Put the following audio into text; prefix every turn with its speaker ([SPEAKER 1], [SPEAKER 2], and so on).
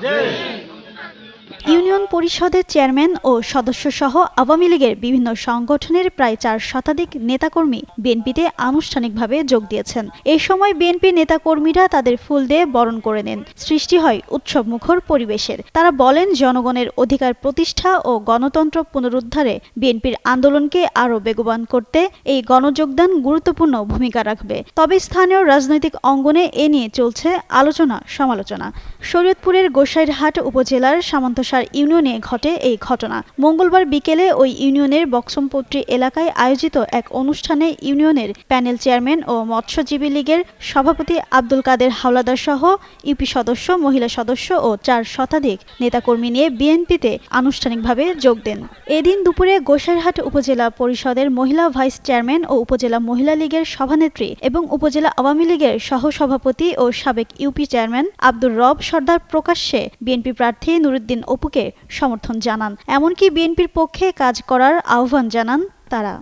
[SPEAKER 1] sim. Union পরিষদের chairman ও সদস্যসহ আওয়ামী লীগের বিভিন্ন সংগঠনের প্রায় চার শতাধিক নেতাকর্মী বিএনপিতে আনুষ্ঠানিকভাবে যোগ দিয়েছেন। এ সময় বিএনপি নেতাকর্মীরা তাদের ফুল দিয়ে বরণ করে নেন। সৃষ্টি হয় উৎসব মুখর পরিবেশের। তারা বলেন, জনগণের অধিকার প্রতিষ্ঠা ও গণতন্ত্র পুনরুদ্ধারে বিএনপির আন্দোলনকে আরও বেগবান করতে এই গণযোগদান গুরুত্বপূর্ণ ভূমিকা রাখবে। তবে স্থানীয় রাজনৈতিক অঙ্গনে এ নিয়ে চলছে আলোচনা সমালোচনা শরীয়তপুরের গোসাইরহাট উপজেলার সামন্তসার ইউনিয়নে ঘটে এই ঘটনা। মঙ্গলবার বিকেলে ওই ইউনিয়নের বক্সমপট্টি এলাকায় আয়োজিত এক অনুষ্ঠানে ইউনিয়নের প্যানেল চেয়ারম্যান ও মৎস্যজীবী লীগের সভাপতি আব্দুল কাদের হাওলাদার সহ ইউপি সদস্য, মহিলা সদস্য ও চার শতাধিক নেতাকর্মী নিয়ে বিএনপিতে আনুষ্ঠানিকভাবে যোগ দেন। এদিন দুপুরে গোসাইরহাট উপজেলা পরিষদের মহিলা ভাইস চেয়ারম্যান ও উপজেলা মহিলা লীগের সভানেত্রী এবং উপজেলা আওয়ামী লীগের সহসভাপতি ও সাবেক ইউপি চেয়ারম্যান আব্দুর রব সর্দার প্রকাশ্যে বিএনপি প্রার্থী নুরুদ্দিন অপুকে সমর্থন জানান। এমনকি বিএনপির পক্ষে কাজ করার আহ্বান জানান তারা।